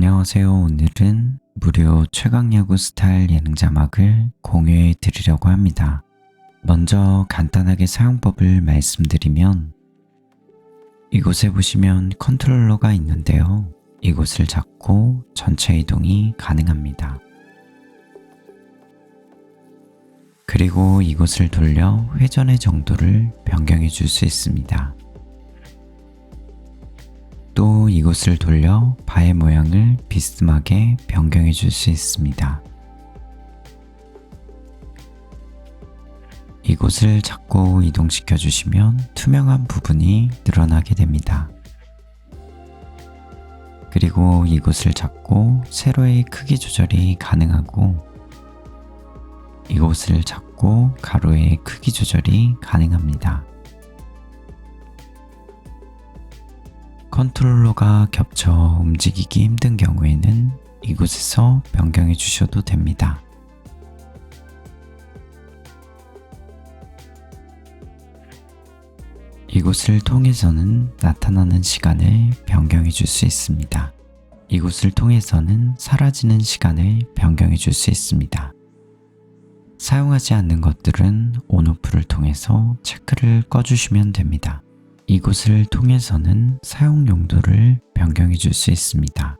안녕하세요. 오늘은 무료 최강야구 스타일 예능 자막을 공유해 드리려고 합니다. 먼저 간단하게 사용법을 말씀드리면 이곳에 보시면 컨트롤러가 있는데요. 이곳을 잡고 전체 이동이 가능합니다. 그리고 이곳을 돌려 회전의 정도를 변경해 줄 수 있습니다. 또 이곳을 돌려 바의 모양을 비스듬하게 변경해 줄 수 있습니다. 이곳을 잡고 이동시켜 주시면 투명한 부분이 늘어나게 됩니다. 그리고 이곳을 잡고 세로의 크기 조절이 가능하고 이곳을 잡고 가로의 크기 조절이 가능합니다. 컨트롤러가 겹쳐 움직이기 힘든 경우에는 이곳에서 변경해 주셔도 됩니다. 이곳을 통해서는 나타나는 시간을 변경해 줄 수 있습니다. 이곳을 통해서는 사라지는 시간을 변경해 줄 수 있습니다. 사용하지 않는 것들은 온오프를 통해서 체크를 꺼주시면 됩니다. 이곳을 통해서는 사용 용도를 변경해 줄 수 있습니다.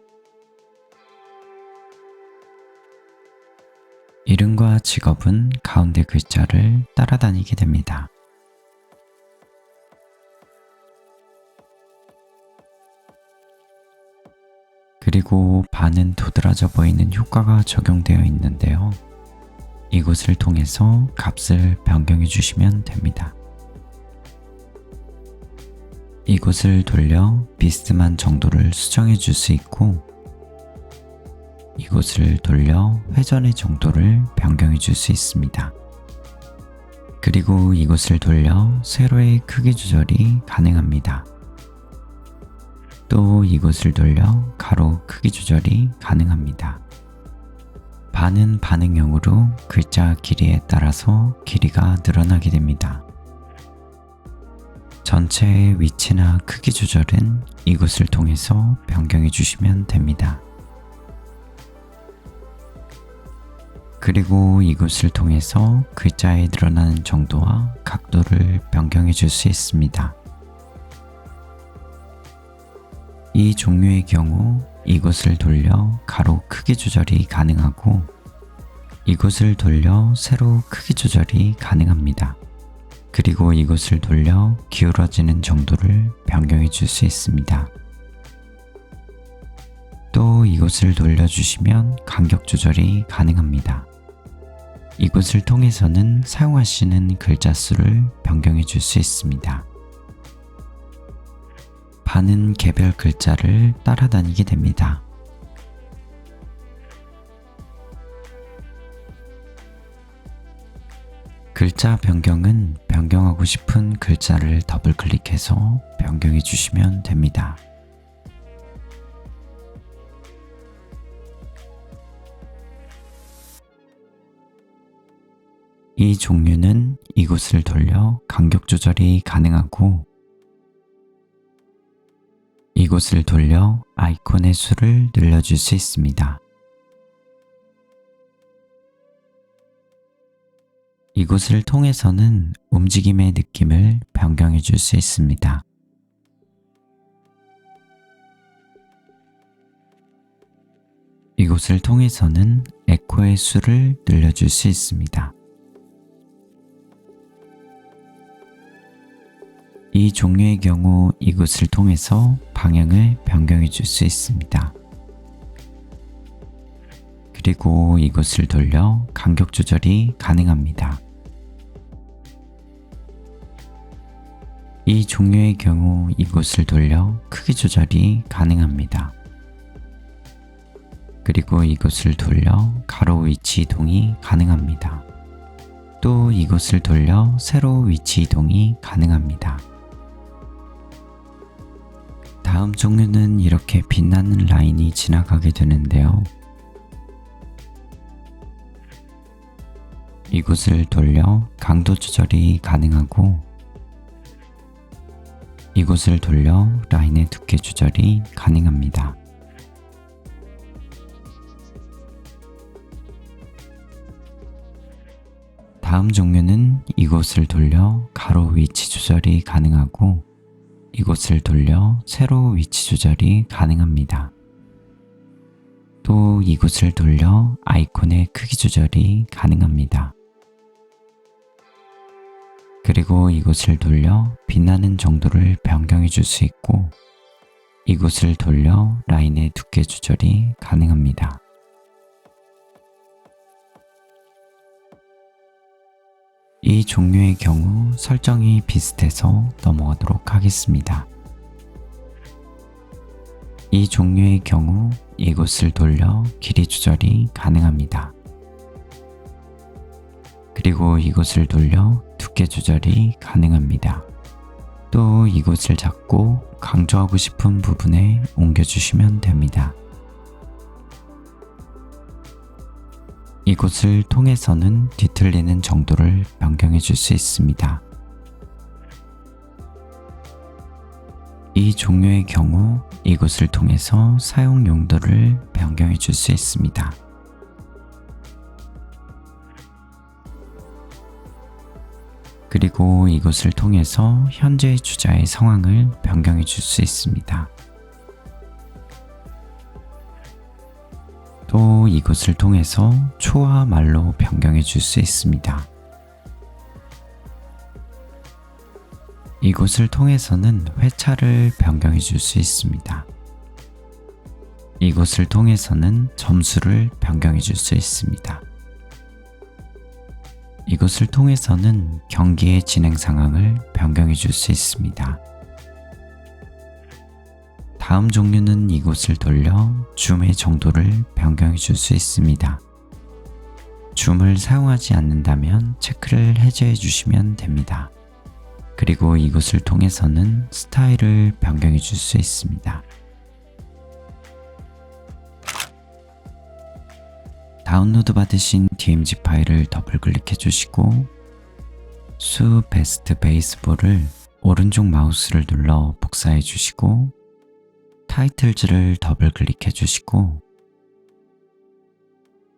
이름과 직업은 가운데 글자를 따라다니게 됩니다. 그리고 반은 도드라져 보이는 효과가 적용되어 있는데요. 이곳을 통해서 값을 변경해 주시면 됩니다. 이곳을 돌려 비스듬한 정도를 수정해 줄 수 있고 이곳을 돌려 회전의 정도를 변경해 줄 수 있습니다. 그리고 이곳을 돌려 세로의 크기 조절이 가능합니다. 또 이곳을 돌려 가로 크기 조절이 가능합니다. 반은 반응형으로 글자 길이에 따라서 길이가 늘어나게 됩니다. 전체의 위치나 크기 조절은 이곳을 통해서 변경해 주시면 됩니다. 그리고 이곳을 통해서 글자에 늘어나는 정도와 각도를 변경해 줄 수 있습니다. 이 종류의 경우 이곳을 돌려 가로 크기 조절이 가능하고 이곳을 돌려 세로 크기 조절이 가능합니다. 그리고 이곳을 돌려 기울어지는 정도를 변경해 줄 수 있습니다. 또 이곳을 돌려주시면 간격 조절이 가능합니다. 이곳을 통해서는 사용하시는 글자 수를 변경해 줄 수 있습니다. 반은 개별 글자를 따라다니게 됩니다. 글자 변경은 변경하고 싶은 글자를 더블 클릭해서 변경해 주시면 됩니다. 이 종류는 이곳을 돌려 간격 조절이 가능하고 이곳을 돌려 아이콘의 수를 늘려줄 수 있습니다. 이곳을 통해서는 움직임의 느낌을 변경해 줄 수 있습니다. 이곳을 통해서는 에코의 수를 늘려줄 수 있습니다. 이 종류의 경우 이곳을 통해서 방향을 변경해 줄 수 있습니다. 그리고 이곳을 돌려 간격 조절이 가능합니다. 이 종류의 경우 이곳을 돌려 크기 조절이 가능합니다. 그리고 이곳을 돌려 가로 위치 이동이 가능합니다. 또 이곳을 돌려 세로 위치 이동이 가능합니다. 다음 종류는 이렇게 빛나는 라인이 지나가게 되는데요. 이곳을 돌려 강도 조절이 가능하고 이곳을 돌려 라인의 두께 조절이 가능합니다. 다음 종류는 이곳을 돌려 가로 위치 조절이 가능하고 이곳을 돌려 세로 위치 조절이 가능합니다. 또 이곳을 돌려 아이콘의 크기 조절이 가능합니다. 그리고 이곳을 돌려 빛나는 정도를 변경해 줄 수 있고 이곳을 돌려 라인의 두께 조절이 가능합니다. 이 종류의 경우 설정이 비슷해서 넘어가도록 하겠습니다. 이 종류의 경우 이곳을 돌려 길이 조절이 가능합니다. 그리고 이곳을 돌려 두께 조절이 가능합니다. 또 이곳을 잡고 강조하고 싶은 부분에 옮겨주시면 됩니다. 이곳을 통해서는 뒤틀리는 정도를 변경해 줄 수 있습니다. 이 종류의 경우 이곳을 통해서 사용 용도를 변경해 줄 수 있습니다. 그리고 이곳을 통해서 현재의 주자의 상황을 변경해 줄 수 있습니다. 또 이곳을 통해서 초와 말로 변경해 줄 수 있습니다. 이곳을 통해서는 회차를 변경해 줄 수 있습니다. 이곳을 통해서는 점수를 변경해 줄 수 있습니다. 이곳을 통해서는 경기의 진행 상황을 변경해 줄 수 있습니다. 다음 종류는 이곳을 돌려 줌의 정도를 변경해 줄 수 있습니다. 줌을 사용하지 않는다면 체크를 해제해 주시면 됩니다. 그리고 이곳을 통해서는 스타일을 변경해 줄 수 있습니다. 다운로드 받으신 DMG 파일을 더블 클릭해 주시고 수 베스트 베이스볼을 오른쪽 마우스를 눌러 복사해 주시고 타이틀즈를 더블 클릭해 주시고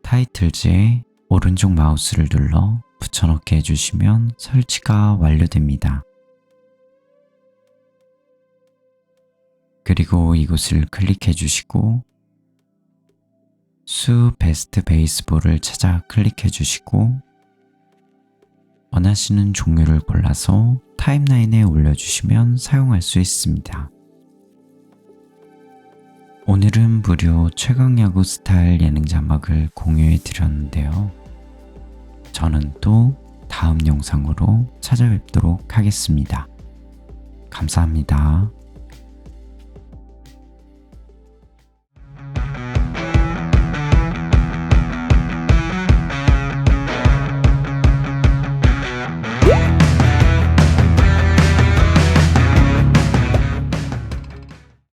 타이틀즈에 오른쪽 마우스를 눌러 붙여넣기 해주시면 설치가 완료됩니다. 그리고 이곳을 클릭해 주시고 수 베스트 베이스볼을 찾아 클릭해 주시고 원하시는 종류를 골라서 타임라인에 올려주시면 사용할 수 있습니다. 오늘은 무료 최강 야구 스타일 예능 자막을 공유해 드렸는데요. 저는 또 다음 영상으로 찾아뵙도록 하겠습니다. 감사합니다.